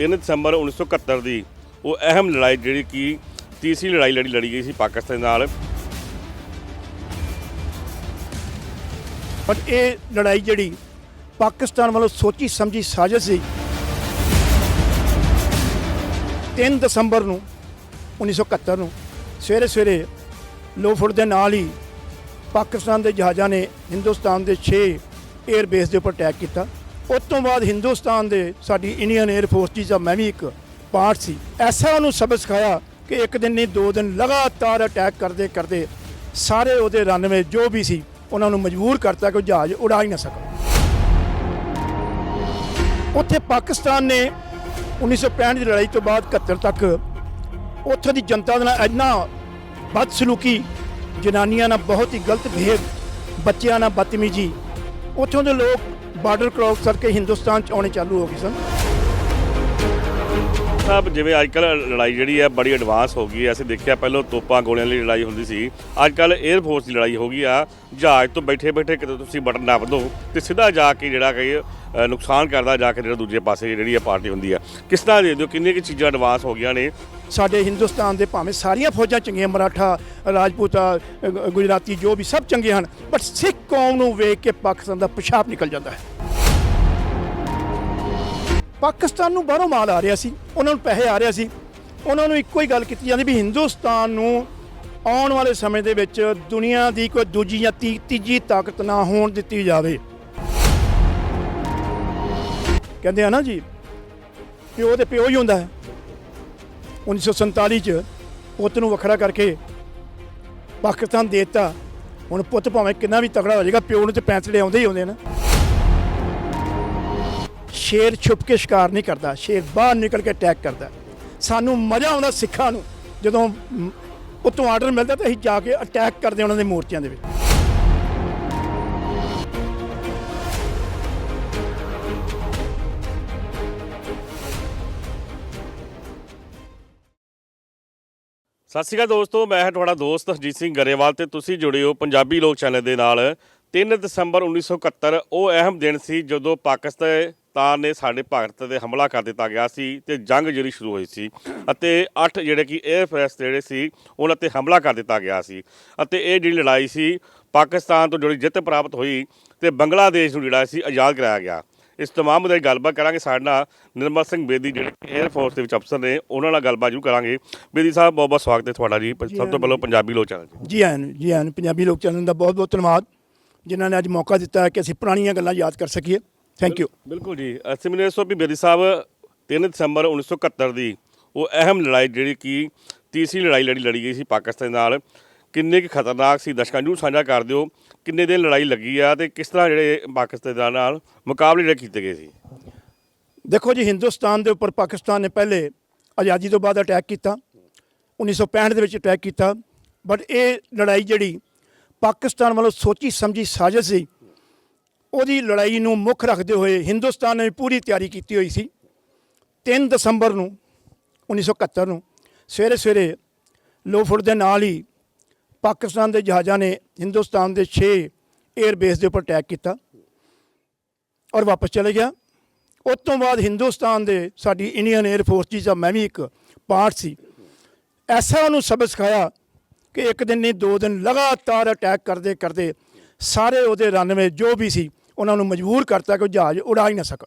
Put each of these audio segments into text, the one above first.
3 ਦਸੰਬਰ 1971 ਦੀ ਉਹ ਅਹਿਮ ਲੜਾਈ ਜਿਹੜੀ ਕਿ ਤੀਸਰੀ ਲੜਾਈ ਲੜੀ ਲੜੀ ਗਈ ਸੀ ਪਾਕਿਸਤਾਨ ਨਾਲ। ਪਰ ਇਹ ਲੜਾਈ ਜਿਹੜੀ ਪਾਕਿਸਤਾਨ ਵੱਲੋਂ ਸੋਚੀ ਸਮਝੀ ਸਾਜ਼ਿਸ਼ ਸੀ 3 ਦਸੰਬਰ ਨੂੰ 1971 ਨੂੰ ਸਵੇਰੇ ਸਵੇਰੇ ਲੋਫੜ ਦੇ ਨਾਲ ਹੀ ਪਾਕਿਸਤਾਨ ਦੇ ਜਹਾਜ਼ਾਂ ਨੇ ਹਿੰਦੁਸਤਾਨ ਦੇ 6 에ਅਰ ਬੇਸ ਦੇ ਉੱਪਰ ਅਟੈਕ ਕੀਤਾ। ਉਸ ਤੋਂ ਬਾਅਦ ਹਿੰਦੁਸਤਾਨ ਦੇ ਸਾਡੀ ਇੰਡੀਅਨ 에ਅਰ ਫੋਰਸ ਦਾ ਮੈਂ ਵੀ ਇੱਕ ਪਾਰਟ ਸੀ। ਐਸਾ ਉਹਨੂੰ ਸਬਕ ਸਿਖਾਇਆ ਕਿ ਇੱਕ ਦਿਨ ਨਹੀਂ, ਦੋ ਦਿਨ ਲਗਾਤਾਰ ਅਟੈਕ ਕਰਦੇ ਕਰਦੇ ਸਾਰੇ ਉਹਦੇ ਰਨਵੇ ਜੋ ਵੀ ਸੀ, ਉਹਨਾਂ ਨੂੰ ਮਜਬੂਰ ਕਰਤਾ ਕਿ ਉਹ ਜਹਾਜ਼ ਉਡਾ ਹੀ ਨਾ ਸਕਣ। ਉੱਥੇ ਪਾਕਿਸਤਾਨ ਨੇ 1965 ਦੀ ਲੜਾਈ ਤੋਂ ਬਾਅਦ 71 ਤੱਕ ਉੱਥੇ ਦੀ ਜਨਤਾ ਦੇ ਨਾਲ ਇੰਨਾ ਬਦਸਲੂਕੀ, ਜਨਾਨੀਆਂ ਨਾਲ ਬਹੁਤ ਹੀ ਗਲਤ ਬਿਹੇਵ, ਬੱਚਿਆਂ ਨਾਲ ਬਦਤਮੀਜੀ, ਉੱਥੋਂ ਦੇ ਲੋਕ ਬਾਰਡਰ ਕ੍ਰਾਸ ਕਰਕੇ ਹਿੰਦੁਸਤਾਨ ਚ ਆਉਣੇ ਚਾਲੂ ਹੋ ਗਏ ਸਨ। ਸਾਹਿਬ ਜਿਵੇਂ ਅੱਜ ਕੱਲ ਲੜਾਈ ਜਿਹੜੀ ਹੈ ਬੜੀ ਐਡਵਾਂਸ ਹੋ ਗਈ ਹੈ। ਅਸੀਂ ਦੇਖਿਆ ਪਹਿਲਾਂ ਤੋਪਾਂ ਗੋਲੀਆਂ ਦੀ ਲੜਾਈ ਹੁੰਦੀ ਸੀ। ਅੱਜ ਕੱਲ 에ਅਰ ਫੋਰਸ ਦੀ ਲੜਾਈ ਹੋ ਗਈ ਆ। ਜਹਾਜ਼ ਤੋਂ ਬੈਠੇ ਬੈਠੇ ਕਿਤੇ ਤੁਸੀਂ ਬਟਨ ਨੱਪ ਦੋ ਤੇ ਸਿੱਧਾ ਜਾ ਕੇ ਜਿਹੜਾ ਕਿ ਨੁਕਸਾਨ ਕਰਦਾ ਜਾ ਕੇ ਜਿਹੜਾ ਦੂਜੇ ਪਾਸੇ ਜਿਹੜੀ ਇਹ ਪਾਰਟੀ ਹੁੰਦੀ ਆ। ਕਿਸ ਤਰ੍ਹਾਂ ਦੇ ਦਿਓ ਕਿੰਨੀਆਂ ਕਿ ਚੀਜ਼ਾਂ ਐਡਵਾਂਸ ਹੋ ਗਈਆਂ ਨੇ? ਸਾਡੇ ਹਿੰਦੁਸਤਾਨ ਦੇ ਭਾਵੇਂ ਸਾਰੀਆਂ ਫੌਜਾਂ ਚੰਗੀਆਂ ਮਰਾਠਾ ਰਾਜਪੂਤਾ ਗੁਜਰਾਤੀ ਜੋ ਵੀ ਸਭ ਚੰਗੇ ਹਨ ਬਟ ਸਿੱਖ ਕੌਮ ਨੂੰ ਵੇਖ ਕੇ ਪਾਕਿਸਤਾਨ ਦਾ ਪਿਸ਼ਾਬ ਨਿਕਲ ਜਾਂਦਾ ਹੈ। ਪਾਕਿਸਤਾਨ ਨੂੰ ਬਾਹਰੋਂ ਮਾਲ ਆ ਰਿਹਾ ਸੀ, ਉਹਨਾਂ ਨੂੰ ਪੈਸੇ ਆ ਰਿਹਾ ਸੀ। ਉਹਨਾਂ ਨੂੰ ਇੱਕੋ ਹੀ ਗੱਲ ਕੀਤੀ ਜਾਂਦੀ ਵੀ ਹਿੰਦੁਸਤਾਨ ਨੂੰ ਆਉਣ ਵਾਲੇ ਸਮੇਂ ਦੇ ਵਿੱਚ ਦੁਨੀਆ ਦੀ ਕੋਈ ਦੂਜੀ ਜਾਂ ਤੀ- ਤੀਜੀ ਤਾਕਤ ਨਾ ਹੋਣ ਦਿੱਤੀ ਜਾਵੇ। ਕਹਿੰਦੇ ਆ ਨਾ ਜੀ, ਪਿਓ ਦੇ ਪਿਓ ਹੀ ਹੁੰਦਾ ਹੈ। 1947 ਚ ਪੁੱਤ ਨੂੰ ਵੱਖਰਾ ਕਰਕੇ ਪਾਕਿਸਤਾਨ ਦੇ ਦਿੱਤਾ। ਹੁਣ ਪੁੱਤ ਭਾਵੇਂ ਕਿੰਨਾ ਵੀ ਤਕੜਾ ਹੋ ਜਾਏਗਾ, ਪਿਓ ਨੂੰ ਤੇ ਪੈਂਤੜੇ ਆਉਂਦੇ ਹੀ ਆਉਂਦੇ ਨੇ। ਸ਼ੇਰ ਛੁਪ ਕੇ ਸ਼ਿਕਾਰ ਨਹੀਂ ਕਰਦਾ ਸ਼ੇਰ ਬਾਹਰ ਨਿਕਲ ਕੇ ਅਟੈਕ ਕਰਦਾ। ਸਾਨੂੰ ਮਜ਼ਾ ਆਉਂਦਾ ਸਿੱਖਾਂ ਨੂੰ। ਜਦੋਂ ਮ, ਆਰਡਰ ਮਿਲਦਾ ਤਾਂ ਅਸੀਂ ਜਾ ਕੇ ਅਟੈਕ ਕਰਦੇ ਉਹਨਾਂ ਦੇ ਮੋਰਚਿਆਂ ਦੇ ਵਿੱਚ। ਸਤਿ ਸ਼੍ਰੀ ਅਕਾਲ ਦੋਸਤੋ ਮੈਂ ਹਾਂ ਤੁਹਾਡਾ ਦੋਸਤ ਹਰਜੀਤ ਸਿੰਘ ਗਰੇਵਾਲ ਤੇ ਤੁਸੀਂ ਜੁੜੇ ਹੋ ਪੰਜਾਬੀ ਲੋਕ ਚੈਨਲ ਦੇ ਨਾਲ। 3 ਦਸੰਬਰ 1971 ਉਹ ਅਹਿਮ ਦਿਨ ਸੀ ਜਦੋਂ ਪਾਕਿਸਤਾਨ ਨੇ ਸਾਡੇ ਭਾਰਤ ਤੇ ਹਮਲਾ ਕਰ ਦਿੱਤਾ ਗਿਆ ਸੀ ਤੇ ਜੰਗ ਜਿਹੜੀ ਸ਼ੁਰੂ ਹੋਈ ਸੀ ਅਤੇ 8 ਜਿਹੜੇ ਕਿ 에ਅਰ ਫੋਰਸ ਜਿਹੜੇ ਸੀ ਉਹਨਾਂ ਤੇ ਹਮਲਾ ਕਰ ਦਿੱਤਾ ਗਿਆ ਸੀ ਅਤੇ ਇਹ ਜਿਹੜੀ ਲੜਾਈ ਸੀ ਪਾਕਿਸਤਾਨ ਤੋਂ ਜਿਹੜੀ ਜਿੱਤ ਪ੍ਰਾਪਤ ਹੋਈ ਤੇ ਬੰਗਲਾਦੇਸ਼ ਨੂੰ ਜਿਹੜਾ ਸੀ ਆਜ਼ਾਦ ਕਰਾਇਆ ਗਿਆ। ਇਸ ਤਮਾਮ ਦੇ ਗੱਲਬਾਤ ਕਰਾਂਗੇ। ਸਾਡੇ ਨਾਲ ਨਿਰਮਲ ਸਿੰਘ ਬੇਦੀ ਜਿਹੜੇ 에ਅਰ ਫੋਰਸ ਦੇ ਵਿੱਚ ਅਫਸਰ ਨੇ ਉਹਨਾਂ ਨਾਲ ਗੱਲਬਾਤ ਜੂ ਕਰਾਂਗੇ। ਬੇਦੀ ਸਾਹਿਬ ਬਹੁਤ ਬਹੁਤ ਸਵਾਗਤ ਹੈ ਤੁਹਾਡਾ ਜੀ। ਸਭ ਤੋਂ ਪਹਿਲਾਂ ਪੰਜਾਬੀ ਲੋਕ ਚੈਨਲ ਜੀ ਆਇਆਂ ਨੂੰ ਜੀ ਆਇਆਂ ਨੂੰ ਪੰਜਾਬੀ ਲੋਕ ਚੈਨਲ ਦਾ ਬਹੁਤ ਬਹੁਤ ਧੰਨਵਾਦ ਜਿਨ੍ਹਾਂ ਨੇ ਅੱਜ ਮੌਕਾ ਦਿੱਤਾ ਹੈ ਕਿ ਅਸੀਂ ਪੁਰਾਣੀਆਂ ਗੱਲਾਂ ਯਾਦ ਕਰ ਸਕੀਏ। ਥੈਂਕ ਯੂ ਬਿਲਕੁਲ ਜੀ। ਅਸੀਂ ਮੈਨੂੰ ਦੱਸੋ ਵੀ ਬੇਦੀ ਸਾਹਿਬ 3 ਦਸੰਬਰ 1971 ਦੀ ਉਹ ਅਹਿਮ ਲੜਾਈ ਜਿਹੜੀ ਕਿ ਤੀਸਰੀ ਲੜਾਈ ਲੜੀ ਲੜੀ ਗਈ ਸੀ ਪਾਕਿਸਤਾਨ ਨਾਲ। ਕਿੰਨੇ ਕੁ ਖਤਰਨਾਕ ਸੀ ਦਰਸ਼ਕਾਂ ਨੂੰ ਸਾਂਝਾ ਕਰ ਦਿਓ ਕਿੰਨੇ ਦਿਨ ਲੜਾਈ ਲੱਗੀ ਆ ਤੇ ਕਿਸ ਤਰ੍ਹਾਂ ਜਿਹੜੇ ਪਾਕਿਸਤਾਨ ਨਾਲ ਮੁਕਾਬਲੇ ਜਿਹੜੇ ਕੀਤੇ ਗਏ ਸੀ? ਦੇਖੋ ਜੀ ਹਿੰਦੁਸਤਾਨ ਦੇ ਉੱਪਰ ਪਾਕਿਸਤਾਨ ਨੇ ਪਹਿਲੇ ਆਜ਼ਾਦੀ ਤੋਂ ਬਾਅਦ ਅਟੈਕ ਕੀਤਾ 1965 ਦੇ ਵਿੱਚ ਅਟੈਕ ਕੀਤਾ। ਬਟ ਇਹ ਲੜਾਈ ਜਿਹੜੀ ਪਾਕਿਸਤਾਨ ਵੱਲੋਂ ਸੋਚੀ ਸਮਝੀ ਸਾਜ਼ਿਸ਼ ਸੀ ਉਹਦੀ ਲੜਾਈ ਨੂੰ ਮੁੱਖ ਰੱਖਦੇ ਹੋਏ ਹਿੰਦੁਸਤਾਨ ਨੇ ਪੂਰੀ ਤਿਆਰੀ ਕੀਤੀ ਹੋਈ ਸੀ। 3 ਦਸੰਬਰ ਨੂੰ 1971 ਨੂੰ ਸਵੇਰੇ ਸਵੇਰੇ ਲੋਫੜ ਦੇ ਨਾਲ ਹੀ ਪਾਕਿਸਤਾਨ ਦੇ ਜਹਾਜ਼ਾਂ ਨੇ ਹਿੰਦੁਸਤਾਨ ਦੇ 6 에ਅਰ ਬੇਸ ਦੇ ਉੱਪਰ ਅਟੈਕ ਕੀਤਾ ਔਰ ਵਾਪਸ ਚਲੇ ਗਿਆ। ਉਸ ਤੋਂ ਬਾਅਦ ਹਿੰਦੁਸਤਾਨ ਦੇ ਸਾਡੀ ਇੰਡੀਅਨ 에ਅਰ ਫੋਰਸ ਦਾ ਮੈਂ ਵੀ ਇੱਕ ਪਾਰਟ ਸੀ। ਐਸਾ ਉਹਨੂੰ ਸਬਕ ਸਿਖਾਇਆ ਕਿ ਇੱਕ ਦਿਨ ਨਹੀਂ, ਦੋ ਦਿਨ ਲਗਾਤਾਰ ਅਟੈਕ ਕਰਦੇ ਕਰਦੇ ਸਾਰੇ ਉਹਦੇ ਰਨਵੇ ਜੋ ਵੀ ਸੀ ਉਹਨਾਂ ਨੂੰ ਮਜਬੂਰ ਕਰਤਾ ਕਿ ਉਹ ਜਹਾਜ਼ ਉਡਾ ਹੀ ਨਾ ਸਕਣ।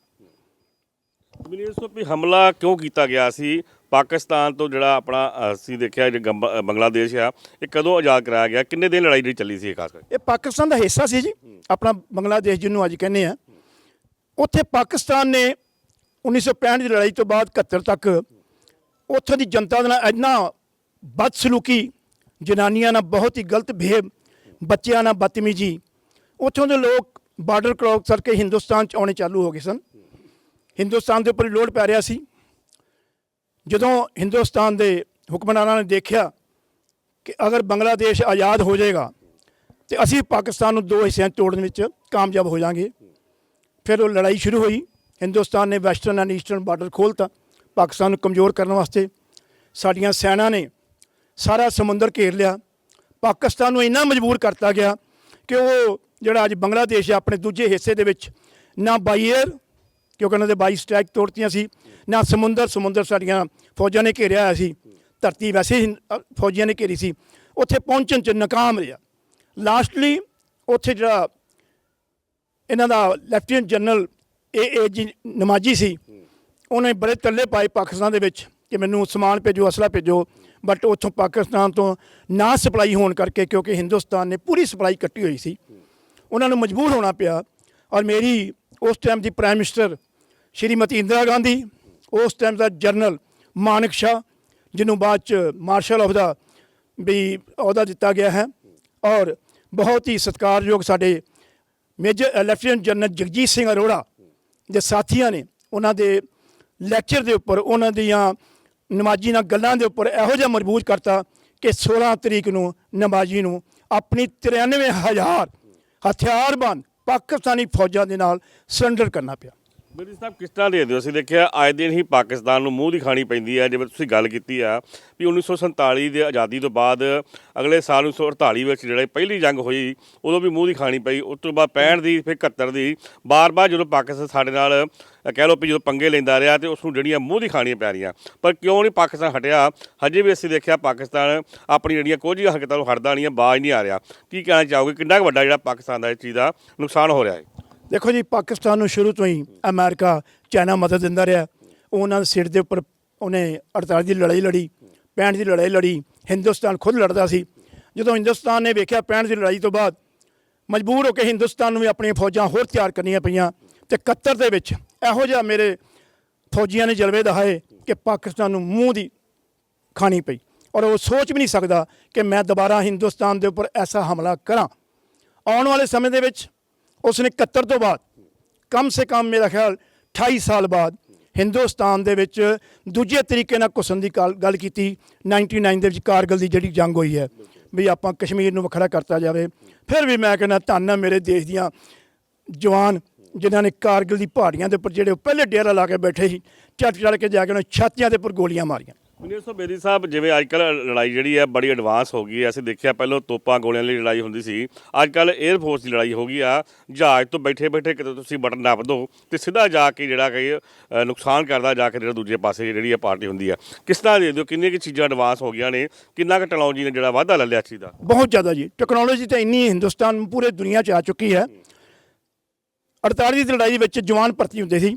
ਮੈਨੂੰ ਦੱਸੋ ਵੀ ਹਮਲਾ ਕਿਉਂ ਕੀਤਾ ਗਿਆ ਸੀ? ਪਾਕਿਸਤਾਨ ਤੋਂ ਜਿਹੜਾ ਆਪਣਾ ਅਸੀਂ ਦੇਖਿਆ ਜਿਹੜਾ ਗੰਬ- ਬੰਗਲਾਦੇਸ਼ ਆ ਇਹ ਕਦੋਂ ਆਜ਼ਾਦ ਕਰਾਇਆ ਗਿਆ? ਕਿੰਨੇ ਦਿਨ ਲੜਾਈ ਜਿਹੜੀ ਚੱਲੀ ਸੀ ਇਹ ਖਾਸ ਕਰਕੇ? ਇਹ ਪਾਕਿਸਤਾਨ ਦਾ ਹਿੱਸਾ ਸੀ ਜੀ। ਆਪਣਾ ਬੰਗਲਾਦੇਸ਼ ਜਿਹਨੂੰ ਅੱਜ ਕਹਿੰਦੇ ਆ। ਉੱਥੇ ਪਾਕਿਸਤਾਨ ਨੇ 1965 ਦੀ ਲੜਾਈ ਤੋਂ ਬਾਅਦ 71 ਤੱਕ ਉੱਥੋਂ ਦੀ ਜਨਤਾ ਦੇ ਨਾਲ ਇੰਨਾ ਬਦਸਲੂਕੀ ਜਨਾਨੀਆਂ ਨਾਲ ਬਹੁਤ ਹੀ ਗਲਤ ਬਿਹੇਵ ਬੱਚਿਆਂ ਨਾਲ ਬਦਤਮੀਜੀ ਉੱਥੋਂ ਦੇ ਲੋਕ ਬਾਰਡਰ ਕ੍ਰਾਸ ਕਰਕੇ ਹਿੰਦੁਸਤਾਨ ਚ ਆਉਣੇ ਚਾਲੂ ਹੋ ਗਏ ਸਨ। ਹਿੰਦੁਸਤਾਨ ਦੇ ਉੱਪਰ ਲੋਡ ਪੈ ਰਿਹਾ ਸੀ। ਜਦੋਂ ਹਿੰਦੁਸਤਾਨ ਦੇ ਹੁਕਮਰਾਨਾਂ ਨੇ ਦੇਖਿਆ ਕਿ ਅਗਰ ਬੰਗਲਾਦੇਸ਼ ਆਜ਼ਾਦ ਹੋ ਜਾਏਗਾ, ਤੇ ਅਸੀਂ ਪਾਕਿਸਤਾਨ ਨੂੰ ਦੋ ਹਿੱਸਿਆਂ ਤੋੜਨ ਵਿੱਚ ਕਾਮਯਾਬ ਹੋ ਜਾਾਂਗੇ। ਫਿਰ ਉਹ ਲੜਾਈ ਸ਼ੁਰੂ ਹੋਈ। ਹਿੰਦੁਸਤਾਨ ਨੇ ਵੈਸਟਰਨ ਐਂਡ ਈਸਟਰਨ ਬਾਰਡਰ ਖੋਲ੍ਹਤਾ, ਪਾਕਿਸਤਾਨ ਨੂੰ ਕਮਜ਼ੋਰ ਕਰਨ ਵਾਸਤੇ। ਸਾਡੀਆਂ ਸੈਨਾ ਨੇ ਸਾਰਾ ਸਮੁੰਦਰ ਘੇਰ ਲਿਆ। ਪਾਕਿਸਤਾਨ ਨੂੰ ਇੰਨਾ ਮਜਬੂਰ ਕਰਤਾ ਗਿਆ ਕਿ ਉਹ ਜਿਹੜਾ ਅੱਜ ਬੰਗਲਾਦੇਸ਼ ਹੈ ਆਪਣੇ ਦੂਜੇ ਹਿੱਸੇ ਦੇ ਵਿੱਚ। ਨਾ ਬਾਈ 에ਅਰ ਕਿਉਂਕਿ ਉਹਨਾਂ ਦੇ 22 ਸਟ੍ਰਾਈਕ ਤੋੜਤੀਆਂ ਸੀ, ਨਾ ਸਮੁੰਦਰ ਸਮੁੰਦਰ ਸਾਡੀਆਂ ਫੌਜਾਂ ਨੇ ਘੇਰਿਆ ਹੋਇਆ ਸੀ। ਧਰਤੀ ਵੈਸੇ ਹੀ ਫੌਜੀਆਂ ਨੇ ਘੇਰੀ ਸੀ। ਉੱਥੇ ਪਹੁੰਚਣ ਚ ਨਾਕਾਮ ਰਿਹਾ। ਲਾਸਟਲੀ ਉੱਥੇ ਜਿਹੜਾ ਇਹਨਾਂ ਦਾ ਲੈਫਟੀਨੈਂਟ ਜਨਰਲ ਏ ਏ ਜੀ ਨਮਾਜੀ ਸੀ, ਉਹਨੇ ਬੜੇ ਤੱਲੇ ਪਾਏ ਪਾਕਿਸਤਾਨ ਦੇ ਵਿੱਚ ਕਿ ਮੈਨੂੰ ਸਮਾਨ ਭੇਜੋ, ਅਸਲਾ ਭੇਜੋ। ਬਟ ਉੱਥੋਂ ਪਾਕਿਸਤਾਨ ਤੋਂ ਨਾ ਸਪਲਾਈ ਹੋਣ ਕਰਕੇ, ਕਿਉਂਕਿ ਹਿੰਦੁਸਤਾਨ ਨੇ ਪੂਰੀ ਸਪਲਾਈ ਕੱਟੀ ਹੋਈ ਸੀ। ਉਹਨਾਂ ਨੂੰ ਮਜਬੂਰ ਹੋਣਾ ਪਿਆ ਔਰ ਮੇਰੀ ਉਸ ਟਾਈਮ ਦੀ ਪ੍ਰਾਈਮ ਮਿਨਿਸਟਰ ਸ਼੍ਰੀਮਤੀ ਇੰਦਰਾ ਗਾਂਧੀ, ਉਸ ਟਾਈਮ ਦਾ ਜਨਰਲ ਮਾਨਕ ਸ਼ਾਹ, ਜਿਹਨੂੰ ਬਾਅਦ ਚ ਮਾਰਸ਼ਲ ਆਫ ਦਾ ਵੀ ਅਹੁਦਾ ਦਿੱਤਾ ਗਿਆ ਹੈ ਔਰ ਬਹੁਤ ਹੀ ਸਤਿਕਾਰਯੋਗ ਸਾਡੇ major lieutenant general Jagjit Singh Arora ਦੇ ਸਾਥੀਆਂ ਨੇ ਉਹਨਾਂ ਦੇ ਲੈਕਚਰ ਦੇ ਉੱਪਰ, ਉਹਨਾਂ ਦੀਆਂ ਨਮਾਜੀ ਨਾਲ ਗੱਲਾਂ ਦੇ ਉੱਪਰ ਇਹੋ ਜਿਹਾ ਮਜ਼ਬੂਤ ਕਰਤਾ ਕਿ 16 ਤਰੀਕ ਨੂੰ ਨਮਾਜੀ ਨੂੰ ਆਪਣੀ 93000 ਹਥਿਆਰਬੰਦ ਪਾਕਿਸਤਾਨੀ ਫੌਜਾਂ ਦੇ ਨਾਲ ਸਰੈਂਡਰ ਕਰਨਾ ਪਿਆ। ਮੇਰੀ ਸਾਹਿਬ, ਕਿਸ ਤਰ੍ਹਾਂ ਦੇ ਦਿਓ ਅਸੀਂ ਦੇਖਿਆ ਆਏ ਦਿਨ ਹੀ ਪਾਕਿਸਤਾਨ ਨੂੰ ਮੂੰਹ ਦੀ ਖਾਣੀ ਪੈਂਦੀ ਹੈ ਜਿਵੇਂ ਤੁਸੀਂ ਗੱਲ ਕੀਤੀ ਆ ਵੀ 1947 ਦੇ ਆਜ਼ਾਦੀ ਤੋਂ ਬਾਅਦ ਅਗਲੇ ਸਾਲ 1948 ਵਿੱਚ ਜਿਹੜਾ ਪਹਿਲੀ ਜੰਗ ਹੋਈ, ਉਦੋਂ ਵੀ ਮੂੰਹ ਦੀ ਖਾਣੀ ਪਈ। ਉਸ ਤੋਂ ਬਾਅਦ 65 ਦੀ, ਫਿਰ 71 ਦੀ, ਬਾਰ-ਬਾਰ ਜਦੋਂ ਪਾਕਿਸਤਾਨ ਸਾਡੇ ਨਾਲ, ਕਹਿ ਲਓ ਵੀ ਜਦੋਂ ਪੰਗੇ ਲੈਂਦਾ ਰਿਹਾ ਤੇ ਉਸ ਨੂੰ ਜਿਹੜੀਆਂ ਮੂੰਹ ਦੀ ਖਾਣੀਆਂ ਪੈ ਰਹੀਆਂ। ਪਰ ਕਿਉਂ ਨਹੀਂ ਪਾਕਿਸਤਾਨ ਹਟਿਆ? ਹਜੇ ਵੀ ਅਸੀਂ ਦੇਖਿਆ ਪਾਕਿਸਤਾਨ ਆਪਣੀ ਜਿਹੜੀਆਂ ਕੁਝ ਹਰਕਤਾਂ ਨੂੰ ਹਟਦਾ ਨਹੀਂ ਹੈ ਬਾਜ਼ ਨਹੀਂ ਆ ਰਿਹਾ। ਕੀ ਕਹਿਣਾ ਚਾਹੋਗੇ? ਕਿੰਨਾ ਕੁ ਵੱਡਾ ਜਿਹੜਾ ਪਾਕਿਸਤਾਨ ਦਾ ਇਸ ਚੀਜ਼ ਦਾ ਨੁਕਸਾਨ ਹੋ ਰਿਹਾ ਹੈ? ਦੇਖੋ ਜੀ, ਪਾਕਿਸਤਾਨ ਨੂੰ ਸ਼ੁਰੂ ਤੋਂ ਹੀ ਅਮਰੀਕਾ ਚਾਈਨਾ ਮਦਦ ਦਿੰਦਾ ਰਿਹਾ। ਉਹ ਉਹਨਾਂ ਦੇ ਸਿਰ ਦੇ ਉੱਪਰ ਉਹਨੇ 48 ਦੀ ਲੜਾਈ ਲੜੀ 65 ਦੀ ਲੜਾਈ ਲੜੀ, ਹਿੰਦੁਸਤਾਨ ਖੁਦ ਲੜਦਾ ਸੀ। ਜਦੋਂ ਹਿੰਦੁਸਤਾਨ ਨੇ ਵੇਖਿਆ 65 ਦੀ ਲੜਾਈ ਤੋਂ ਬਾਅਦ, ਮਜਬੂਰ ਹੋ ਕੇ ਹਿੰਦੁਸਤਾਨ ਨੂੰ ਵੀ ਆਪਣੀਆਂ ਫੌਜਾਂ ਹੋਰ ਤਿਆਰ ਕਰਨੀਆਂ ਪਈਆਂ ਤੇ 71 ਦੇ ਵਿੱਚ ਇਹੋ ਜਿਹਾ ਮੇਰੇ ਫੌਜੀਆਂ ਨੇ ਜਲਵੇ ਦਹਾਏ ਕਿ ਪਾਕਿਸਤਾਨ ਨੂੰ ਮੂੰਹ ਦੀ ਖਾਣੀ ਪਈ ਔਰ ਉਹ ਸੋਚ ਵੀ ਨਹੀਂ ਸਕਦਾ ਕਿ ਮੈਂ ਦੁਬਾਰਾ ਹਿੰਦੁਸਤਾਨ ਦੇ ਉੱਪਰ ਐਸਾ ਹਮਲਾ ਕਰਾਂ। ਆਉਣ ਵਾਲੇ ਸਮੇਂ ਦੇ ਵਿੱਚ ਉਸਨੇ 71 ਤੋਂ ਬਾਅਦ, ਕਮ ਸੇ ਕਮ ਮੇਰਾ ਖਿਆਲ 28 ਸਾਲ ਬਾਅਦ ਹਿੰਦੁਸਤਾਨ ਦੇ ਵਿੱਚ ਦੂਜੇ ਤਰੀਕੇ ਨਾਲ ਘੁਸਣ ਦੀ ਗੱਲ ਗੱਲ ਕੀਤੀ। 99 ਦੇ ਵਿੱਚ ਕਾਰਗਲ ਦੀ ਜਿਹੜੀ ਜੰਗ ਹੋਈ ਹੈ, ਵੀ ਆਪਾਂ ਕਸ਼ਮੀਰ ਨੂੰ ਵੱਖਰਾ ਕਰਤਾ ਜਾਵੇ। ਫਿਰ ਵੀ ਮੈਂ ਕਹਿੰਦਾ, ਧੰਨ ਮੇਰੇ ਦੇਸ਼ ਦੀਆਂ ਜਵਾਨ, ਜਿਨ੍ਹਾਂ ਨੇ ਕਾਰਗਿਲ ਦੀ ਪਹਾੜੀਆਂ ਦੇ ਉੱਪਰ ਜਿਹੜੇ ਉਹ ਪਹਿਲੇ ਡੇਰਾ ਲਾ ਕੇ ਬੈਠੇ ਸੀ ਚੱਟ ਚੜ ਕੇ ਜਾ ਕੇ ਉਹਨਾਂ ਛਾਤੀਆਂ ਦੇ ਉੱਪਰ ਗੋਲੀਆਂ ਮਾਰੀਆਂ। ਮਨੀਰ ਸਾਹਿਬ ਬੇਦੀ ਸਾਹਿਬ, ਜਿਵੇਂ ਅੱਜ ਕੱਲ ਲੜਾਈ ਜਿਹੜੀ ਹੈ ਬੜੀ ਐਡਵਾਂਸ ਹੋ ਗਈ ਹੈ। ਅਸੀਂ ਦੇਖਿਆ ਪਹਿਲਾਂ ਤੋਪਾਂ ਗੋਲਿਆਂ ਲਈ ਲੜਾਈ ਹੁੰਦੀ ਸੀ। ਅੱਜ ਕੱਲ 에ਅਰ ਫੋਰਸ ਦੀ ਲੜਾਈ ਹੋ ਗਈ ਆ। ਜਹਾਜ਼ ਤੋਂ ਬੈਠੇ ਬੈਠੇ ਕਿਤੇ ਤੁਸੀਂ ਬਟਨ ਨੱਪ ਦੋ ਤੇ ਸਿੱਧਾ ਜਾ ਕੇ ਜਿਹੜਾ ਕਿ ਨੁਕਸਾਨ ਕਰਦਾ ਜਾ ਕੇ ਜਿਹੜਾ ਦੂਜੇ ਪਾਸੇ ਜਿਹੜੀ ਹੈ ਪਾਰਟੀ ਹੁੰਦੀ ਆ। ਕਿਸ ਤਰ੍ਹਾਂ ਦੇ ਦਿਓ, ਕਿੰਨੀਆਂ ਕਿ ਚੀਜ਼ਾਂ ਐਡਵਾਂਸ ਹੋ ਗਈਆਂ ਨੇ, ਕਿੰਨਾ ਕੁ ਟੈਕਨੋਲੋਜੀ ਨੇ ਜਿਹੜਾ ਵਾਧਾ ਲੈ ਲਿਆ ਚੀਜ਼ ਦਾ? ਬਹੁਤ ਜ਼ਿਆਦਾ ਜੀ। ਟੈਕਨੋਲੋਜੀ ਤਾਂ ਇੰਨੀ ਹਿੰਦੁਸਤਾਨ ਪੂਰੇ ਦੁਨੀਆ 'ਚ ਆ ਚੁੱਕੀ ਹੈ। 48 ਦੀ ਲੜਾਈ ਵਿੱਚ ਜਵਾਨ ਭਰਤੀ ਹੁੰਦੇ ਸੀ।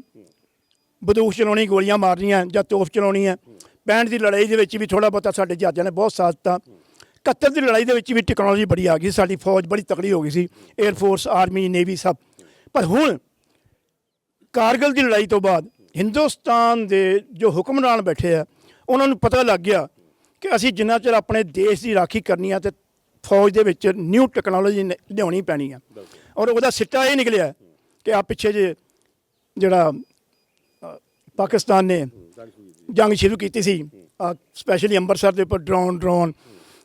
ਬੰਦੂਕ ਚਲਾਉਣੀ, ਗੋਲੀਆਂ ਮਾਰਨੀਆਂ ਜਾਂ ਤੋਪ ਚਲਾਉਣੀ ਹੈ। 65 ਦੀ ਲੜਾਈ ਦੇ ਵਿੱਚ ਵੀ ਥੋੜਾ ਬਹੁਤਾ ਸਾਡੇ ਜਹਾਜ਼ਾਂ ਨੇ ਬਹੁਤ ਸਾਥ ਦਿੱਤਾ। 71 ਦੀ ਲੜਾਈ ਦੇ ਵਿੱਚ ਵੀ ਟੈਕਨੋਲੋਜੀ ਬੜੀ ਆ ਗਈ ਸਾਡੀ ਫੌਜ ਬੜੀ ਤਕੜੀ ਹੋ ਗਈ ਸੀ 에ਅਰ ਫੋਰਸ ਆਰਮੀ ਨੇਵੀ ਸਭ। ਪਰ ਹੁਣ ਕਾਰਗਿਲ ਦੀ ਲੜਾਈ ਤੋਂ ਬਾਅਦ ਹਿੰਦੁਸਤਾਨ ਦੇ ਜੋ ਹੁਕਮਰਾਨ ਬੈਠੇ ਆ ਉਹਨਾਂ ਨੂੰ ਪਤਾ ਲੱਗ ਗਿਆ ਕਿ ਅਸੀਂ ਜਿੰਨਾ ਚਿਰ ਆਪਣੇ ਦੇਸ਼ ਦੀ ਰਾਖੀ ਕਰਨੀ ਆ ਤੇ ਫੌਜ ਦੇ ਵਿੱਚ ਨਿਊ ਟੈਕਨੋਲੋਜੀ ਲਿਆਉਣੀ ਪੈਣੀ ਆ। ਔਰ ਉਹਦਾ ਸਿੱਟਾ ਇਹ ਨਿਕਲਿਆ ਕਿ ਆ ਪਿੱਛੇ ਜੇ ਜਿਹੜਾ ਪਾਕਿਸਤਾਨ ਨੇ ਜੰਗ ਸ਼ੁਰੂ ਕੀਤੀ। ਸੀ। ਸਪੈਸ਼ਲੀ ਅੰਮ੍ਰਿਤਸਰ ਦੇ ਉੱਪਰ ਡਰੋਨ ਡਰੋਨ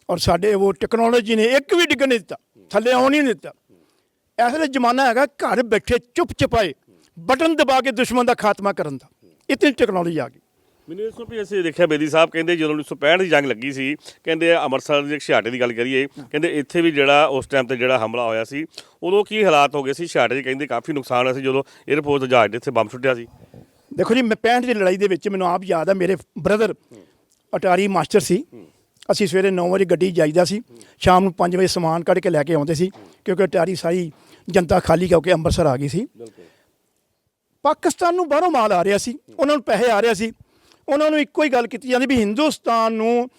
ਔਰ ਸਾਡੇ ਉਹ ਟੈਕਨੋਲੋਜੀ ਨੇ ਇੱਕ ਵੀ ਡਿੱਗਣ ਨਹੀਂ ਦਿੱਤਾ। ਥੱਲੇ ਆਉਣ ਹੀ ਨਹੀਂ ਦਿੱਤਾ। ਵੇਲੇ ਜ਼ਮਾਨਾ ਹੈਗਾ ਘਰ ਬੈਠੇ ਚੁੱਪ ਚਪਾਏ ਬਟਨ ਦਬਾ ਕੇ ਦੁਸ਼ਮਣ ਦਾ ਖਾਤਮਾ ਕਰਨ ਦਾ। ਇਤਨੀ ਟੈਕਨੋਲੋਜੀ ਆ ਗਈ। ਮੈਨੂੰ ਇਸ ਤੋਂ ਵੀ ਅਸੀਂ ਦੇਖਿਆ ਬੇਦੀ ਸਾਹਿਬ ਕਹਿੰਦੇ ਜਦੋਂ 1965 ਦੀ ਜੰਗ ਲੱਗੀ ਸੀ ਕਹਿੰਦੇ ਅੰਮ੍ਰਿਤਸਰ ਦੇ ਛਿਆਟੇ ਦੀ ਗੱਲ ਕਰੀਏ ਕਹਿੰਦੇ ਇੱਥੇ ਵੀ ਜਿਹੜਾ ਉਸ ਟਾਈਮ ਤੇ ਜਿਹੜਾ ਹਮਲਾ ਹੋਇਆ ਸੀ ਉਦੋਂ ਕੀ ਹਾਲਾਤ ਹੋ ਗਏ ਸੀ? ਛਿਆਟੇ 'ਚ ਕਹਿੰਦੇ ਕਾਫੀ ਨੁਕਸਾਨ ਹੋਇਆ ਸੀ ਜਦੋਂ 에ਅਰਫੋਰਸ ਜਹਾਜ਼ ਦੇ ਇੱਥੇ ਬੰਬ ਸੁੱਟਿਆ ਸੀ। ਦੇਖੋ ਜੀ ਮੈਂ 65 ਦੀ ਲੜਾਈ ਦੇ ਵਿੱਚ ਮੈਨੂੰ ਆਪ ਯਾਦ ਆ ਮੇਰੇ ਬ੍ਰਦਰ ਅਟਾਰੀ ਮਾਸਟਰ ਸੀ। ਅਸੀਂ ਸਵੇਰੇ 9 ਵਜੇ ਗੱਡੀ ਜਾਈਦਾ ਸੀ ਸ਼ਾਮ ਨੂੰ 5 ਵਜੇ ਸਮਾਨ ਕੱਢ ਕੇ ਲੈ ਕੇ ਆਉਂਦੇ ਸੀ ਕਿਉਂਕਿ ਅਟਾਰੀ ਸਾਰੀ ਜਨਤਾ ਖਾਲੀ ਕਰਕੇ ਅੰਮ੍ਰਿਤਸਰ ਆ ਗਈ ਸੀ। ਪਾਕਿਸਤਾਨ ਨੂੰ ਬਾਹਰੋਂ ਮਾਲ ਆ ਰਿਹਾ ਸੀ ਉਹਨਾਂ ਨੂੰ ਪੈਸੇ ਆ ਰਿਹਾ ਸੀ। ਉਹਨਾਂ ਨੂੰ ਇੱਕੋ ਹੀ ਗੱਲ ਕੀਤੀ ਜਾਂਦੀ ਵੀ ਹਿੰਦੁਸਤਾਨ ਨੂੰ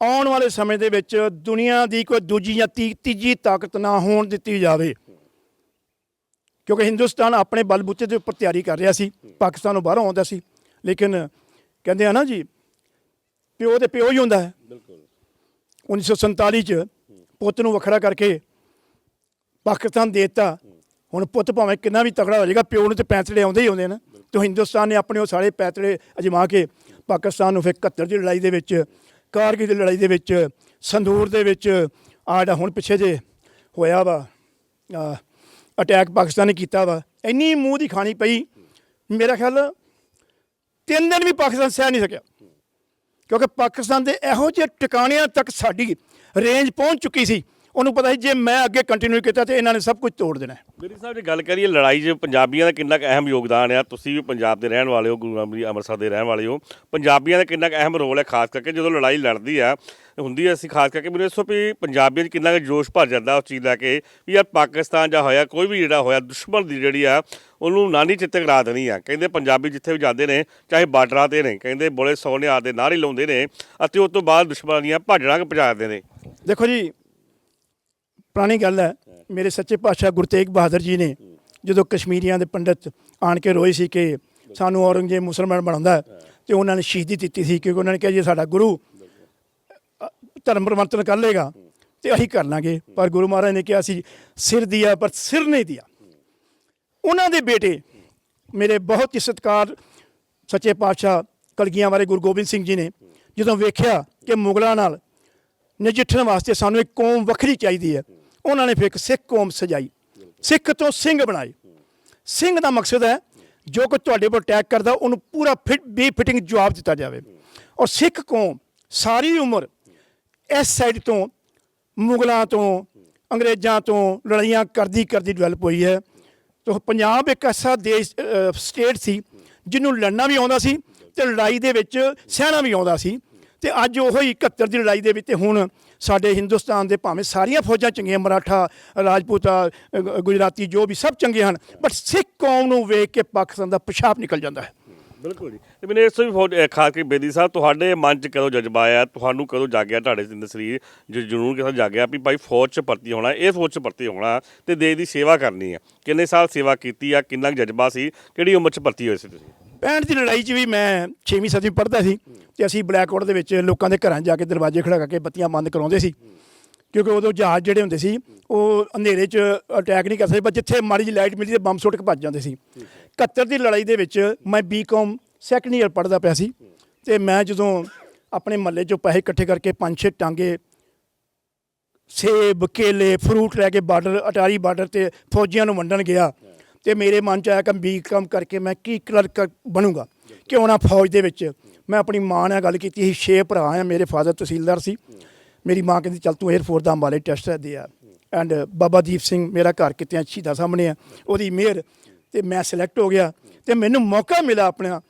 ਆਉਣ ਵਾਲੇ ਸਮੇਂ ਦੇ ਵਿੱਚ ਦੁਨੀਆ ਦੀ ਕੋਈ ਦੂਜੀ ਜਾਂ ਤੀਜੀ ਤਾਕਤ ਨਾ ਹੋਣ ਦਿੱਤੀ ਜਾਵੇ। ਕਿਉਂਕਿ ਹਿੰਦੁਸਤਾਨ ਆਪਣੇ ਬਲਬੂਤੇ ਦੇ ਉੱਪਰ ਤਿਆਰੀ ਕਰ ਰਿਹਾ ਸੀ ਪਾਕਿਸਤਾਨ ਨੂੰ ਬਾਹਰੋਂ ਆਉਂਦਾ ਸੀ। ਲੇਕਿਨ ਕਹਿੰਦੇ ਆ ਨਾ ਜੀ ਪਿਓ ਦੇ ਪਿਓ ਹੀ ਹੁੰਦਾ ਹੈ। ਬਿਲਕੁਲ। 1947 ਚ ਪੁੱਤ ਨੂੰ ਵੱਖਰਾ ਕਰਕੇ ਪਾਕਿਸਤਾਨ ਦੇ ਦਿੱਤਾ। ਹੁਣ ਪੁੱਤ ਭਾਵੇਂ ਕਿੰਨਾ ਵੀ ਤਕੜਾ ਹੋ ਜਾਏਗਾ ਪਿਓ ਨੂੰ ਤੇ ਪੈਂਤੜੇ ਆਉਂਦੇ ਹੀ ਆਉਂਦੇ ਨੇ। ਤੇ ਹਿੰਦੁਸਤਾਨ ਨੇ ਆਪਣੇ ਉਹ ਸਾਰੇ ਪੈਂਤੜੇ ਅਜਮਾ ਕੇ ਪਾਕਿਸਤਾਨ ਨੂੰ ਫਿਰ 71 ਦੀ ਲੜਾਈ ਦੇ ਵਿੱਚ ਕਾਰਗਿਲ ਦੀ ਲੜਾਈ ਦੇ ਵਿੱਚ ਸੰਦੂਰ ਦੇ ਵਿੱਚ ਆ ਜਿਹੜਾ ਹੁਣ ਪਿੱਛੇ ਜੇ ਹੋਇਆ ਵਾ ਅਟੈਕ ਪਾਕਿਸਤਾਨ ਨੇ ਕੀਤਾ ਵਾ। ਇੰਨੀ ਮੂੰਹ ਦੀ ਖਾਣੀ ਪਈ, ਮੇਰਾ ਖਿਆਲ ਤਿੰਨ ਦਿਨ ਵੀ ਪਾਕਿਸਤਾਨ ਸਹਿ ਨਹੀਂ ਸਕਿਆ। ਕਿਉਂਕਿ ਪਾਕਿਸਤਾਨ ਦੇ ਇਹੋ ਜਿਹੇ ਟਿਕਾਣਿਆਂ ਤੱਕ ਸਾਡੀ ਰੇਂਜ ਪਹੁੰਚ ਚੁੱਕੀ ਸੀ। ਉਹਨੂੰ ਪਤਾ ਸੀ ਜੇ ਮੈਂ ਅੱਗੇ ਕੰਟੀਨਿਊ ਕੀਤਾ ਤੇ ਇਹਨਾਂ ਨੇ ਸਭ ਕੁਝ ਤੋੜ ਦੇਣਾ। ਮੇਰੀ ਸਾਹਿਬ ਜੇ ਗੱਲ ਕਰੀਏ ਲੜਾਈ 'ਚ ਪੰਜਾਬੀਆਂ ਦਾ ਕਿੰਨਾ ਕੁ ਅਹਿਮ ਯੋਗਦਾਨ ਆ ਤੁਸੀਂ ਵੀ ਪੰਜਾਬ ਦੇ ਰਹਿਣ ਵਾਲੇ ਹੋ ਗੁਰੂ ਅੰਮ੍ਰਿਤ ਅੰਮ੍ਰਿਤਸਰ ਦੇ ਰਹਿਣ ਵਾਲੇ ਹੋ ਪੰਜਾਬੀਆਂ ਦਾ ਕਿੰਨਾ ਕੁ ਅਹਿਮ ਰੋਲ ਹੈ ਖਾਸ ਕਰਕੇ ਜਦੋਂ ਲੜਾਈ ਲੜਦੀ ਆ ਹੁੰਦੀ ਅਸੀਂ ਖਾਸ ਕਰਕੇ ਮੈਨੂੰ ਦੱਸੋ ਵੀ ਪੰਜਾਬੀਆਂ 'ਚ ਕਿੰਨਾ ਕੁ ਜੋਸ਼ ਭਰ ਜਾਂਦਾ ਉਸ ਚੀਜ਼ ਲੈ ਕੇ ਵੀ ਯਾਰ ਪਾਕਿਸਤਾਨ ਜਾਂ ਹੋਇਆ ਕੋਈ ਵੀ ਜਿਹੜਾ ਹੋਇਆ ਦੁਸ਼ਮਣ ਦੀ ਜਿਹੜੀ ਆ ਉਹਨੂੰ ਨਾਨੀ ਚਿੱਤੇ ਕਰਾ ਦੇਣੀ ਆ ਕਹਿੰਦੇ ਪੰਜਾਬੀ ਜਿੱਥੇ ਵੀ ਜਾਂਦੇ ਨੇ ਚਾਹੇ ਬਾਰਡਰਾਂ ਤੇ ਨੇ ਕਹਿੰਦੇ ਬੋਲੇ ਸੋਹਣੇ ਆ ਦੇ ਨਾਰੇ ਲਾਉਂਦੇ ਨੇ ਅਤੇ ਉਸ ਤੋਂ ਬਾਅਦ ਦੁਸ਼ਮਣਾਂ ਦੀਆਂ ਭਾਜੜਾਂ ਪਹੁੰਚਾ ਦਿੰਦੇ ਨੇ ਦੇਖੋ ਜੀ ਪੁਰਾਣੀ ਗੱਲ ਹੈ ਮੇਰੇ ਸੱਚੇ ਪਾਤਸ਼ਾਹ ਗੁਰੂ ਤੇਗ ਬਹਾਦਰ ਜੀ ਨੇ ਜਦੋਂ ਕਸ਼ਮੀਰੀਆਂ ਦੇ ਪੰਡਤ ਆਣ ਕੇ ਰੋਏ ਸੀ ਕਿ ਸਾਨੂੰ ਔਰੰਗਜ਼ੇਬ ਮੁਸਲਮਾਨ ਬਣਾਉਂਦਾ ਹੈ, ਤੇ ਉਹਨਾਂ ਨੇ ਸ਼ਹੀਦੀ ਦਿੱਤੀ ਸੀ ਕਿਉਂਕਿ ਉਹਨਾਂ ਨੇ ਕਿਹਾ ਜੇ ਸਾਡਾ ਗੁਰੂ ਧਰਮ ਪਰਿਵਰਤਨ ਕਰ ਲੇਗਾ ਤੇ ਅਸੀਂ ਕਰ ਲਾਂਗੇ। ਪਰ ਗੁਰੂ ਮਹਾਰਾਜ ਨੇ ਕਿਹਾ ਸੀ ਸਿਰ ਦਿਆ ਪਰ ਸਿਰ ਨਹੀਂ ਦਿਆ। ਉਹਨਾਂ ਦੇ ਬੇਟੇ ਮੇਰੇ ਬਹੁਤ ਹੀ ਸਤਿਕਾਰ ਸੱਚੇ ਪਾਤਸ਼ਾਹ ਕਲਗੀਆਂ ਬਾਰੇ ਗੁਰੂ ਗੋਬਿੰਦ ਸਿੰਘ ਜੀ ਨੇ ਜਦੋਂ ਵੇਖਿਆ ਕਿ ਮੁਗਲਾਂ ਨਾਲ ਨਜਿੱਠਣ ਵਾਸਤੇ ਸਾਨੂੰ ਇੱਕ ਕੌਮ ਵੱਖਰੀ ਚਾਹੀਦੀ ਹੈ ਉਹਨਾਂ ਨੇ ਫਿਰ ਇੱਕ ਸਿੱਖ ਕੌਮ ਸਜਾਈ। ਸਿੱਖ ਤੋਂ ਸਿੰਘ ਬਣਾਏ। ਸਿੰਘ ਦਾ ਮਕਸਦ ਹੈ ਜੋ ਕੋਈ ਤੁਹਾਡੇ ਉੱਪਰ ਅਟੈਕ ਕਰਦਾ, ਉਹਨੂੰ ਪੂਰਾ ਫਿਟ ਬੀ ਫਿਟਿੰਗ ਜਵਾਬ ਦਿੱਤਾ ਜਾਵੇ। ਔਰ ਸਿੱਖ ਕੌਮ ਸਾਰੀ ਉਮਰ ਇਸ ਸਾਈਡ ਤੋਂ, ਮੁਗਲਾਂ ਤੋਂ, ਅੰਗਰੇਜ਼ਾਂ ਤੋਂ ਲੜਾਈਆਂ ਕਰਦੀ ਕਰਦੀ ਡਿਵੈਲਪ ਹੋਈ ਹੈ। ਤੋ ਪੰਜਾਬ ਇੱਕ ਐਸਾ ਦੇਸ਼ ਸਟੇਟ ਸੀ, ਜਿਹਨੂੰ ਲੜਨਾ ਵੀ ਆਉਂਦਾ ਸੀ ਤੇ ਲੜਾਈ ਦੇ ਵਿੱਚ ਸਹਿਣਾ ਵੀ ਆਉਂਦਾ ਸੀ। ਤੇ ਅੱਜ ਉਹ ਹੀ 71 ਦੀ ਲੜਾਈ ਦੇ ਵਿੱਚ ਤੇ ਹੁਣ ਸਾਡੇ ਹਿੰਦੁਸਤਾਨ ਦੇ ਭਾਵੇਂ ਸਾਰੀਆਂ ਫੌਜਾਂ ਚੰਗੀਆਂ, ਮਰਾਠਾ, ਰਾਜਪੂਤਾ ਗੁਜਰਾਤੀ ਜੋ ਵੀ ਸਭ ਚੰਗੇ ਹਨ ਬਟ ਸਿੱਖ ਕੌਮ ਨੂੰ ਵੇਖ ਕੇ ਪਾਕਿਸਤਾਨ ਦਾ ਪਿਸ਼ਾਬ ਨਿਕਲ ਜਾਂਦਾ ਹੈ। ਬਿਲਕੁਲ ਜੀ। ਤੇ ਮੈਨੂੰ ਇਸ ਤੋਂ ਵੀ ਫੌਜ- ਖਾਸ ਕਰਕੇ ਬੇਦੀ ਸਾਹਿਬ, ਤੁਹਾਡੇ ਮਨ 'ਚ ਕਦੋਂ ਜਜ਼ਬਾ ਆਇਆ? ਤੁਹਾਨੂੰ ਕਦੋਂ ਜਾਗਿਆ ਤੁਹਾਡੇ ਅੰਦਰ ਸਰੀਰ? ਜੋ, ਜਨੂਨ ਕਿਦੋਂ ਜਾਗਿਆ ਵੀ ਭਾਈ ਫੌਜ 'ਚ ਭਰਤੀ ਹੋਣਾ, ਇਹ ਫੌਜ 'ਚ ਭਰਤੀ ਹੋਣਾ ਤੇ ਦੇਸ਼ ਦੀ ਸੇਵਾ ਕਰਨੀ ਆ ਕਿੰਨੇ ਸਾਲ ਸੇਵਾ ਕੀਤੀ ਆ, ਕਿੰਨਾ ਕੁ ਜਜ਼ਬਾ ਸੀ, ਕਿਹੜੀ ਉਮਰ 'ਚ ਭਰਤੀ ਹੋਏ ਸੀ ਤੁਸੀਂ? 65 ਦੀ ਲੜਾਈ 'ਚ ਵੀ ਮੈਂ 6ਵੀਂ 7ਵੀਂ ਪੜ੍ਹਦਾ ਸੀ ਤੇ ਅਸੀਂ ਬਲੈਕਆਊਟ ਦੇ ਵਿੱਚ ਲੋਕਾਂ ਦੇ ਘਰਾਂ 'ਚ ਜਾ ਕੇ ਦਰਵਾਜ਼ੇ ਖੜਕਾ ਕੇ ਬੱਤੀਆਂ ਬੰਦ ਕਰਾਉਂਦੇ ਸੀ। ਕਿਉਂਕਿ ਉਦੋਂ ਜਹਾਜ਼ ਜਿਹੜੇ ਹੁੰਦੇ ਸੀ, ਉਹ ਅੰਧੇਰੇ 'ਚ ਅਟੈਕ ਨਹੀਂ ਕਰ ਸਕਦੇ ਪਰ ਜਿੱਥੇ ਮਾੜੀ ਜਿਹੀ ਲਾਈਟ ਮਿਲਦੀ ਤੇ ਬੰਬ ਸੁੱਟ ਕੇ ਭੱਜ ਜਾਂਦੇ ਸੀ। 71 ਦੀ ਲੜਾਈ ਦੇ ਵਿੱਚ ਮੈਂ ਬੀਕਾਮ ਸੈਕੰਡ ਈਅਰ ਪੜ੍ਹਦਾ ਪਿਆ ਸੀ ਤੇ ਮੈਂ ਜਦੋਂ ਆਪਣੇ ਮਹੱਲੇ 'ਚੋਂ ਪੈਸੇ ਇਕੱਠੇ ਕਰਕੇ ਪੰਜ ਛੇ ਟਾਂਗੇ ਸੇਬ, ਕੇਲੇ ਫਰੂਟ ਲੈ ਕੇ ਬਾਰਡਰ ਅਟਾਰੀ ਬਾਰਡਰ ਤੇ ਫੌਜੀਆਂ ਨੂੰ ਵੰਡਣ ਗਿਆ ਤੇ ਮੇਰੇ ਮਨ ਚ ਆਇਆ ਕਿ ਬੀ ਕਰਕੇ ਮੈਂ ਕੀ ਕਲਰਕ ਬਣੂੰਗਾ। ਕਿਉਂ ਨਾ ਫੌਜ ਦੇ ਵਿੱਚ ਮੈਂ ਆਪਣੀ ਮਾਂ ਨਾਲ ਗੱਲ ਕੀਤੀ ਸੀ ਛੇ ਭਰਾ ਆ, ਮੇਰੇ ਫਾਦਰ ਤਹਿਸੀਲਦਾਰ ਸੀ। ਮੇਰੀ ਮਾਂ ਕਹਿੰਦੀ, ਚੱਲ ਤੂੰ 에ਅਰਫੋਰਸ ਦਾ ਅੰਬਾਲੇ ਟੈਸਟ ਦੇ ਆ। ਐਂਡ ਬਾਬਾ ਦੀਪ ਸਿੰਘ ਮੇਰਾ ਘਰ ਕਿਤੇ ਸ਼ਹੀਦਾਂ ਸਾਹਮਣੇ ਆ, ਉਹਦੀ ਮਿਹਰ ਤੇ ਮੈਂ ਸਿਲੈਕਟ ਹੋ ਗਿਆ ਤੇ ਮੈਨੂੰ ਮੌਕਾ ਮਿਲਾ ਆਪਣਾ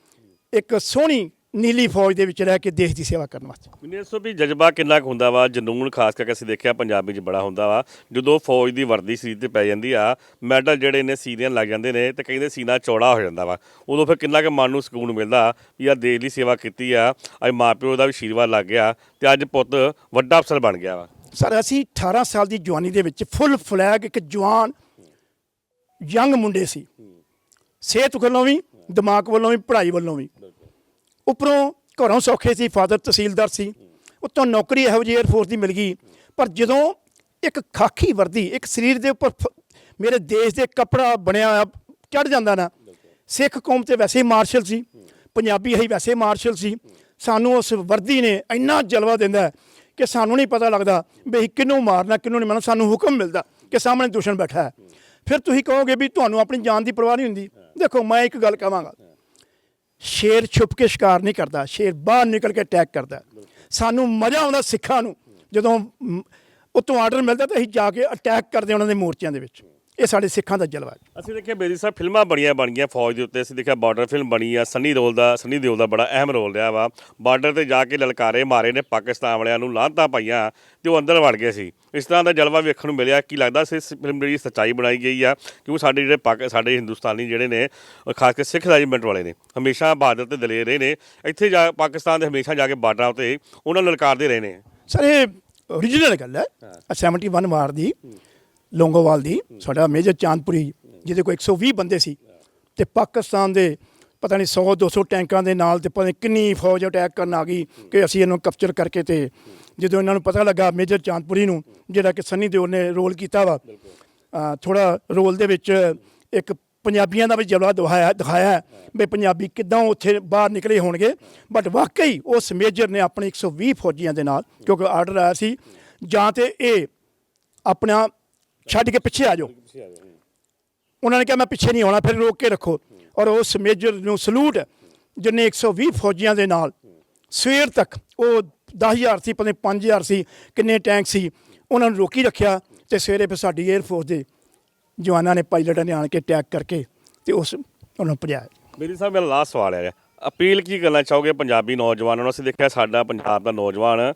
ਇੱਕ ਸੋਹਣੀ ਨੀਲੀ ਫੌਜ ਦੇ ਵਿੱਚ ਰਹਿ ਕੇ ਦੇਸ਼ ਦੀ ਸੇਵਾ ਕਰਨ ਵਾਸਤੇ। ਮੈਨੂੰ ਤੋਂ ਵੀ ਜਜ਼ਬਾ ਕਿੰਨਾ ਕੁ ਹੁੰਦਾ ਵਾ? ਜਨੂਨ ਖਾਸ ਕਰਕੇ ਅਸੀਂ ਦੇਖਿਆ ਪੰਜਾਬੀ 'ਚ ਬੜਾ ਹੁੰਦਾ ਵਾ। ਜਦੋਂ ਫੌਜ ਦੀ ਵਰਦੀ ਸਰੀਰ ਤੇ ਪੈ ਜਾਂਦੀ ਆ ਮੈਡਲ ਜਿਹੜੇ ਨੇ ਸੀਰੀਅਨ ਲੱਗ ਜਾਂਦੇ ਨੇ ਤੇ ਕਹਿੰਦੇ ਸੀਨਾ ਚੌੜਾ ਹੋ ਜਾਂਦਾ ਵਾ। ਉਦੋਂ ਫਿਰ ਕਿੰਨਾ ਕੁ ਮਨ ਨੂੰ ਸਕੂਨ ਮਿਲਦਾ ਵੀ ਆ ਦੇਸ਼ ਦੀ ਸੇਵਾ ਕੀਤੀ ਆ ਅੱਜ ਮਾਪਿਓ ਦਾ ਵੀ ਆਸ਼ੀਰਵਾਦ ਲੱਗ ਗਿਆ ਤੇ ਅੱਜ ਪੁੱਤ ਵੱਡਾ ਅਫਸਰ ਬਣ ਗਿਆ ਵਾ। ਸਰ ਅਸੀਂ 18 ਸਾਲ ਦੀ ਜਵਾਨੀ ਦੇ ਵਿੱਚ ਫੁੱਲ ਫਲੈਗ ਇੱਕ ਜਵਾਨ ਯੰਗ ਮੁੰਡੇ ਸੀ। ਸਿਹਤ ਵੱਲੋਂ ਵੀ ਦਿਮਾਗ ਵੱਲੋਂ ਵੀ ਪੜ੍ਹਾਈ ਵੱਲੋਂ ਵੀ। ਉੱਪਰੋਂ ਘਰੋਂ ਸੌਖੇ ਸੀ ਫਾਦਰ ਤਹਿਸੀਲਦਾਰ ਸੀ। ਉੱਤੋਂ ਨੌਕਰੀ ਇਹੋ ਜਿਹੀ 에ਅਰਫੋਰਸ ਦੀ ਮਿਲ ਗਈ। ਪਰ ਜਦੋਂ ਇੱਕ ਖਾਕੀ ਵਰਦੀ, ਇੱਕ ਸਰੀਰ ਦੇ ਉੱਪਰ ਫ- ਮੇਰੇ ਦੇਸ਼ ਦੇ ਕੱਪੜਾ ਬਣਿਆ ਹੋਇਆ ਚੜ ਜਾਂਦਾ ਨਾ, ਸਿੱਖ ਕੌਮ ਤੇ ਵੈਸੇ ਹੀ ਮਾਰਸ਼ਲ ਸੀ। ਪੰਜਾਬੀ ਅਸੀਂ ਵੈਸੇ ਮਾਰਸ਼ਲ ਸੀ। ਸਾਨੂੰ ਉਸ ਵਰਦੀ ਨੇ ਇੰਨਾ ਜਲਵਾ ਦਿੰਦਾ ਕਿ ਸਾਨੂੰ ਨਹੀਂ ਪਤਾ ਲੱਗਦਾ ਵੀ ਅਸੀਂ ਕਿਹਨੂੰ ਮਾਰਨਾ, ਕਿਹਨੂੰ ਨਹੀਂ ਮਾਰਨਾ, ਸਾਨੂੰ ਹੁਕਮ ਮਿਲਦਾ ਕਿ ਸਾਹਮਣੇ ਦੁਸ਼ਮਣ ਬੈਠਾ ਹੈ। ਫਿਰ ਤੁਸੀਂ ਕਹੋਗੇ ਵੀ ਤੁਹਾਨੂੰ ਆਪਣੀ ਜਾਨ ਦੀ ਪਰਵਾਹ ਨਹੀਂ ਹੁੰਦੀ। ਦੇਖੋ, ਮੈਂ ਇੱਕ ਗੱਲ ਕਹਾਂਗਾ। ਸ਼ੇਰ ਛੁਪ ਕੇ ਸ਼ਿਕਾਰ ਨਹੀਂ ਕਰਦਾ ਸ਼ੇਰ ਬਾਹਰ ਨਿਕਲ ਕੇ ਅਟੈਕ ਕਰਦਾ। ਸਾਨੂੰ ਮਜ਼ਾ ਆਉਂਦਾ ਸਿੱਖਾਂ ਨੂੰ। ਜਦੋਂ ਮ, ਉੱਤੋਂ ਆਰਡਰ ਮਿਲਦਾ ਤਾਂ ਅਸੀਂ ਜਾ ਕੇ ਅਟੈਕ ਕਰਦੇ ਉਹਨਾਂ ਦੇ ਮੋਰਚਿਆਂ ਦੇ ਵਿੱਚ। ਇਹ ਸਾਡੇ ਸਿੱਖਾਂ ਦਾ ਜਲਵਾ ਹੈ। ਅਸੀਂ ਦੇਖਿਆ ਬੇਦੀ ਸਾਹਿਬ ਫਿਲਮਾਂ ਬੜੀਆਂ ਬਣ ਗਈਆਂ ਫੌਜ ਦੇ ਉੱਤੇ। ਅਸੀਂ ਦੇਖਿਆ ਬਾਰਡਰ ਫਿਲਮ ਬਣੀ ਆ ਸਨੀ ਦਿਓਲ ਦਾ ਸਨੀ ਦਿਓਲ ਦਾ ਬੜਾ ਅਹਿਮ ਰੋਲ ਰਿਹਾ ਵਾ। ਬਾਰਡਰ ਤੇ ਜਾ ਕੇ ਲਲਕਾਰੇ ਮਾਰੇ ਨੇ ਪਾਕਿਸਤਾਨ ਵਾਲਿਆਂ ਨੂੰ ਲਾਂਤਾਂ ਪਾਈਆਂ ਤੇ ਉਹ ਅੰਦਰ ਵੜ ਗਏ ਸੀ। ਇਸ ਤਰ੍ਹਾਂ ਦਾ ਜਲਵਾ ਵੇਖਣ ਨੂੰ ਮਿਲਿਆ। ਕੀ ਲੱਗਦਾ ਸੀ ਇਸ ਫਿਲਮ ਜਿਹੜੀ ਸੱਚਾਈ ਬਣਾਈ ਗਈ ਆ? ਕਿਉਂਕਿ ਸਾਡੇ ਜਿਹੜੇ ਪਾਕ ਸਾਡੇ ਹਿੰਦੁਸਤਾਨੀ ਜਿਹੜੇ ਨੇ ਉਹ ਖਾਸ ਕਰਕੇ ਸਿੱਖ ਰੈਜੀਮੈਂਟ ਵਾਲੇ ਨੇ ਹਮੇਸ਼ਾ ਬਹਾਦਰ ਤੇ ਦਲੇਰ ਰਹੇ ਨੇ। ਇੱਥੇ ਜਾ ਪਾਕਿਸਤਾਨ ਦੇ ਹਮੇਸ਼ਾ ਜਾ ਕੇ ਬਾਰਡਰਾਂ ਉਤੇ ਉਹਨਾਂ ਨੂੰ ਲਲਕਾਰਦੇ ਰਹੇ ਨੇ। ਸਰ ਇਹ ਓਰੀਜਨਲ ਗੱਲ ਹੈ। ਆਹ 71 ਵਾਰ ਦੀ। ਲੋਂਗੋਵਾਲ ਦੀ, ਸਾਡਾ ਮੇਜਰ ਚਾਂਦਪੁਰੀ, ਜਿਹਦੇ ਕੋਲ 120 ਬੰਦੇ ਸੀ। ਤੇ ਪਾਕਿਸਤਾਨ ਦੇ ਪਤਾ ਨਹੀਂ 100 200 ਟੈਂਕਾਂ ਦੇ ਨਾਲ ਤੇ ਪਤਾ ਨਹੀਂ ਕਿੰਨੀ ਫੌਜ ਅਟੈਕ ਕਰਨ ਆ ਗਈ ਕਿ ਅਸੀਂ ਇਹਨੂੰ ਕੈਪਚਰ ਕਰਕੇ ਤੇ ਜਦੋਂ ਇਹਨਾਂ ਨੂੰ ਪਤਾ ਲੱਗਾ ਮੇਜਰ ਚਾਂਦਪੁਰੀ ਨੂੰ, ਜਿਹੜਾ ਕਿ ਸੰਨੀ ਦਿਓਲ ਨੇ ਰੋਲ ਕੀਤਾ ਵਾ ਥੋੜਾ ਰੋਲ ਦੇ ਵਿੱਚ ਇੱਕ ਪੰਜਾਬੀਆਂ ਦਾ ਵੀ ਜਲਵਾ ਦਿਖਾਇਆ ਦਿਖਾਇਆ ਵੀ ਪੰਜਾਬੀ ਕਿੱਦਾਂ ਉੱਥੇ ਬਾਹਰ ਨਿਕਲੇ ਹੋਣਗੇ। ਬਟ ਵਾਕਈ ਉਸ ਮੇਜਰ ਨੇ ਆਪਣੇ 120 ਫੌਜੀਆਂ ਦੇ ਨਾਲ, ਕਿਉਂਕਿ ਆਰਡਰ ਆਇਆ ਸੀ, ਜਾਂ ਤੇ ਇਹ ਆਪਣਾ ਛੱਡ ਕੇ ਪਿੱਛੇ ਆ ਜਾਓ। ਉਹਨਾਂ ਨੇ ਕਿਹਾ, ਮੈਂ ਪਿੱਛੇ ਨਹੀਂ ਆਉਣਾ, ਫਿਰ ਰੋਕ ਕੇ ਰੱਖੋ। ਔਰ ਉਸ ਮੇਜਰ ਨੂੰ ਸਲੂਟ, ਜਿਨੇ 120 ਫੌਜੀਆਂ ਦੇ ਨਾਲ। ਸਵੇਰ ਤੱਕ ਉਹ 10000 ਸੀ, ਪਤਾ ਨਹੀਂ 5000 ਸੀ, ਕਿੰਨੇ ਟੈਂਕ ਸੀ, ਉਹਨਾਂ ਨੂੰ ਰੋਕੀ ਰੱਖਿਆ ਤੇ ਸਵੇਰੇ ਫਿਰ ਸਾਡੀ 에ਅਰ ਫੋਰਸ ਦੇ ਜਵਾਨਾਂ ਨੇ ਪਾਇਲਟਾਂ ਨੇ ਆਣ ਕੇ ਅਟੈਕ ਕਰਕੇ ਤੇ ਉਸ ਉਹਨਾਂ ਨੂੰ ਭਜਾਇਆ। ਮੇਰੀ ਸਾਹਿਬ ਮੇਰਾ ਲਾਸਟ ਸਵਾਲ ਹੈ। ਅਪੀਲ ਕੀ ਕਰਨਾ ਚਾਹੋਗੇ ਪੰਜਾਬੀ ਨੌਜਵਾਨਾਂ ਨੂੰ? ਅਸੀਂ ਦੇਖਿਆ ਸਾਡਾ ਪੰਜਾਬ ਦਾ ਨੌਜਵਾਨ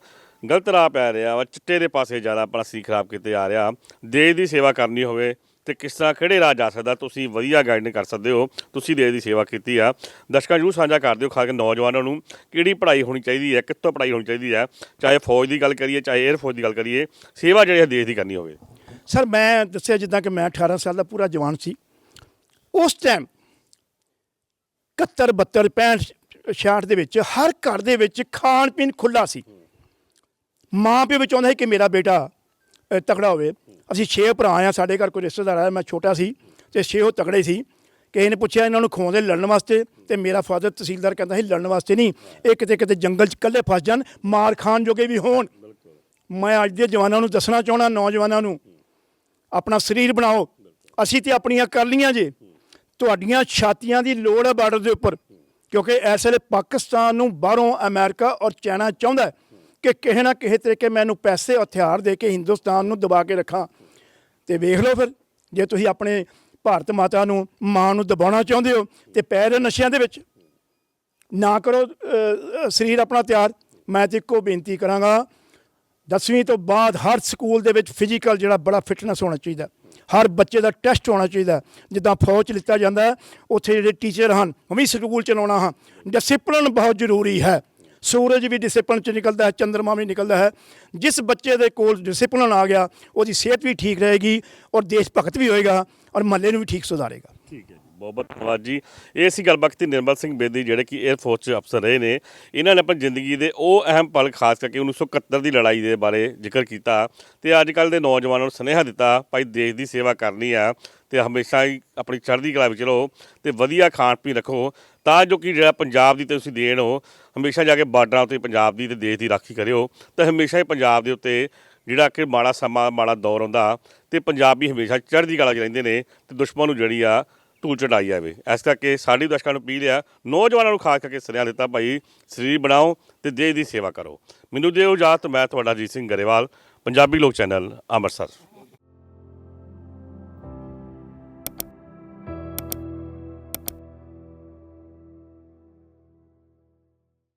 ਗਲਤ ਰਾਹ ਪੈ ਰਿਹਾ ਵਾ, ਚਿੱਟੇ ਦੇ ਪਾਸੇ ਜ਼ਿਆਦਾ ਆਪਣਾ ਸੀ ਖਰਾਬ ਕੀਤੇ ਆ ਰਿਹਾ। ਦੇਸ਼ ਦੀ ਸੇਵਾ ਕਰਨੀ ਹੋਵੇ ਤੇ ਕਿਸ ਤਰ੍ਹਾਂ, ਕਿਹੜੇ ਰਾਹ ਜਾ ਸਕਦਾ, ਤੁਸੀਂ ਵਧੀਆ ਗਾਈਡ ਕਰ ਸਕਦੇ ਹੋ, ਤੁਸੀਂ ਦੇਸ਼ ਦੀ ਸੇਵਾ ਕੀਤੀ ਆ। ਦਰਸ਼ਕਾਂ ਨੂੰ ਸਾਂਝਾ ਕਰ ਦਿਓ ਖਾਸ ਕੇ ਨੌਜਵਾਨਾਂ ਨੂੰ, ਕਿਹੜੀ ਪੜ੍ਹਾਈ ਹੋਣੀ ਚਾਹੀਦੀ ਹੈ, ਕਿੱਥੋਂ ਪੜ੍ਹਾਈ ਹੋਣੀ ਚਾਹੀਦੀ ਹੈ, ਚਾਹੇ ਫੌਜ ਦੀ ਗੱਲ ਕਰੀਏ, ਚਾਹੇ 에ਅਰ ਫੌਜ ਦੀ ਗੱਲ ਕਰੀਏ, ਸੇਵਾ ਜਿਹੜੀ ਹੈ ਦੇਸ਼ ਦੀ ਕਰਨੀ ਹੋਵੇ। ਸਰ, ਮੈਂ ਦੱਸਿਆ ਜਿੱਦਾਂ ਕਿ ਮੈਂ 18 ਸਾਲ ਦਾ ਪੂਰਾ ਜਵਾਨ ਸੀ। ਉਸ ਟਾਈਮ 71 72 65 66 ਦੇ ਵਿੱਚ ਹਰ ਘਰ ਦੇ ਵਿੱਚ ਖਾਣ ਪੀਣ ਖੁੱਲਾ ਸੀ। ਮਾਂ ਪਿਓ ਵੀ ਚਾਹੁੰਦਾ ਸੀ ਕਿ ਮੇਰਾ ਬੇਟਾ ਤਕੜਾ ਹੋਵੇ। ਅਸੀਂ ਛੇ ਭਰਾ ਆ ਸਾਡੇ ਘਰ ਕੋਈ ਰਿਸ਼ਤੇਦਾਰ ਆਇਆ, ਮੈਂ ਛੋਟਾ ਸੀ ਤੇ ਛੇ ਉਹ ਤਕੜੇ ਸੀ। ਕਿਸੇ ਨੇ ਪੁੱਛਿਆ ਇਹਨਾਂ ਨੂੰ ਖਵਾਉਂਦੇ ਲੜਨ ਵਾਸਤੇ ਤੇ ਮੇਰਾ ਫਾਦਰ ਤਹਿਸੀਲਦਾਰ ਕਹਿੰਦਾ ਸੀ, ਲੜਨ ਵਾਸਤੇ ਨਹੀਂ, ਇਹ ਕਿਤੇ ਕਿਤੇ ਜੰਗਲ 'ਚ ਇਕੱਲੇ ਫਸ ਜਾਣ, ਮਾਰ ਖਾਨ ਜੋਗੇ ਵੀ ਹੋਣ। ਮੈਂ ਅੱਜ ਦੇ ਜਵਾਨਾਂ ਨੂੰ ਦੱਸਣਾ ਚਾਹਣਾ ਨੌਜਵਾਨਾਂ ਨੂੰ, ਆਪਣਾ ਸਰੀਰ ਬਣਾਓ। ਅਸੀਂ ਤੇ ਆਪਣੀਆਂ ਕਰ ਲੀਆਂ ਜੇ। ਤੁਹਾਡੀਆਂ ਛਾਤੀਆਂ ਦੀ ਲੋੜ ਹੈ ਬਾਰਡਰ ਦੇ ਉੱਪਰ, ਕਿਉਂਕਿ ਇਸ ਵੇਲੇ ਪਾਕਿਸਤਾਨ ਨੂੰ ਬਾਹਰੋਂ ਅਮਰੀਕਾ ਔਰ ਚਾਈਨਾ ਚਾਹੁੰਦਾ ਕਿ ਕਿਸੇ ਨਾ ਕਿਸੇ ਤਰੀਕੇ ਮੈਨੂੰ ਪੈਸੇ ਹਥਿਆਰ ਦੇ ਕੇ ਹਿੰਦੁਸਤਾਨ ਨੂੰ ਦਬਾ ਕੇ ਰੱਖਾਂ। ਤੇ ਵੇਖ ਲਓ ਫਿਰ, ਜੇ ਤੁਸੀਂ ਆਪਣੇ ਭਾਰਤ ਮਾਤਾ ਨੂੰ, ਮਾਂ ਨੂੰ ਦਬਾਉਣਾ ਚਾਹੁੰਦੇ ਹੋ, ਤੇ ਪੈਰ ਨਸ਼ਿਆਂ ਦੇ ਵਿੱਚ, ਨਾ ਕਰੋ ਸਰੀਰ ਆਪਣਾ ਤਿਆਰ। ਮੈਂ ਤੇ ਇੱਕੋ ਬੇਨਤੀ ਕਰਾਂਗਾ, ਦਸਵੀਂ ਤੋਂ ਬਾਅਦ ਹਰ ਸਕੂਲ ਦੇ ਵਿੱਚ ਫਿਜ਼ੀਕਲ ਜਿਹੜਾ ਬੜਾ ਫਿਟਨੈਸ ਹੋਣਾ ਚਾਹੀਦਾ। ਹਰ ਬੱਚੇ ਦਾ ਟੈਸਟ ਹੋਣਾ ਚਾਹੀਦਾ। ਜਿੱਦਾਂ ਫੌਜ 'ਚ ਲਿੱਤਾ ਜਾਂਦਾ, ਉੱਥੇ ਜਿਹੜੇ ਟੀਚਰ ਹਨ, ਉਹ ਵੀ ਸਕੂਲ ਚਲਾਉਣਾ ਹਾਂ। ਡਿਸਪਲਿਨ ਬਹੁਤ ਜ਼ਰੂਰੀ ਹੈ। ਸੂਰਜ ਵੀ ਡਿਸਪਲਿਨ 'ਚ ਨਿਕਲਦਾ ਹੈ, ਚੰਦਰਮਾ ਵੀ ਨਿਕਲਦਾ ਹੈ। ਜਿਸ ਬੱਚੇ ਦੇ ਕੋਲ ਡਿਸਪਲਿਨ ਆ ਗਿਆ, ਉਹਦੀ ਸਿਹਤ ਵੀ ਠੀਕ ਰਹੇਗੀ ਔਰ ਦੇਸ਼ ਭਗਤ ਵੀ ਹੋਏਗਾ ਔਰ ਮਹੱਲੇ ਨੂੰ ਵੀ ਠੀਕ ਸੁਧਾਰੇਗਾ। ਠੀਕ ਹੈ ਬਹੁਤ ਬਹੁਤ ਧੰਨਵਾਦ ਜੀ, ਇਹ ਸੀ ਗੱਲਬਾਤ ਕੀਤੀ ਨਿਰਮਲ ਸਿੰਘ ਬੇਦੀ, ਜਿਹੜੇ ਕਿ 에ਅਰ ਫੋਰਸ 'ਚ ਅਫਸਰ ਰਹੇ ਨੇ। ਇਹਨਾਂ ਨੇ ਆਪਣੀ ਜ਼ਿੰਦਗੀ ਦੇ ਉਹ ਅਹਿਮ ਪਲ, ਖਾਸ ਕਰਕੇ 1971 ਦੀ ਲੜਾਈ ਦੇ ਬਾਰੇ ਜ਼ਿਕਰ ਕੀਤਾ ਤੇ ਅੱਜ ਕੱਲ ਦੇ ਨੌਜਵਾਨਾਂ ਨੂੰ ਸੁਨੇਹਾ ਦਿੱਤਾ, ਭਾਈ, ਦੇਸ਼ ਦੀ ਸੇਵਾ ਕਰਨੀ ਆ ਤੇ ਹਮੇਸ਼ਾ ਹੀ ਆਪਣੀ ਚੜ੍ਹਦੀ ਕਲਾ ਵਿੱਚ ਰਹੋ ਤੇ ਵਧੀਆ ਖਾਣ ਪੀਣ ਰੱਖੋ, ਤਾਂ ਜੋ ਕਿ ਜਿਹੜਾ ਪੰਜਾਬ ਦੀ ਤੇ ਤੁਸੀਂ ਦੇਣ ਹੋ, ਹਮੇਸ਼ਾ ਜਾ ਕੇ ਬਾਰਡਰਾਂ ਉੱਤੇ ਪੰਜਾਬ ਦੀ ਤੇ ਦੇਸ਼ ਦੀ ਰਾਖੀ ਕਰਿਓ। ਤੇ ਹਮੇਸ਼ਾ ਹੀ ਪੰਜਾਬ ਦੇ ਉੱਤੇ ਜਿਹੜਾ ਕਿ ਮਾੜਾ ਸਮਾਂ, ਮਾੜਾ ਦੌਰ ਆਉਂਦਾ ਤੇ ਪੰਜਾਬੀ ਹਮੇਸ਼ਾ ਚੜ੍ਹਦੀ ਕਲਾ 'ਚ ਰਹਿੰਦੇ ਨੇ ਤੇ ਦੁਸ਼ਮਣ ਨੂੰ ਜਿਹੜੀ ਆ ਧੂਲ ਚੜਾਈ ਜਾਵੇ ਇਸ ਕਰਕੇ ਸਾਡੀ ਦਰਸ਼ਕਾਂ ਨੂੰ ਅਪੀਲ ਆ, ਨੌਜਵਾਨਾਂ ਨੂੰ ਖਾਸ ਕਰਕੇ ਸੁਨੇਹਾ ਦਿੱਤਾ, ਭਾਈ ਸਰੀਰ ਬਣਾਓ ਤੇ ਦੇਸ਼ ਦੀ ਸੇਵਾ ਕਰੋ। ਮੈਨੂੰ ਦਿਓ ਇਜਾਜ਼ਤ ਮੈਂ ਤੁਹਾਡਾ ਜੀਤ ਸਿੰਘ ਗਰੇਵਾਲ, ਪੰਜਾਬੀ ਲੋਕ ਚੈਨਲ, ਅੰਮ੍ਰਿਤਸਰ।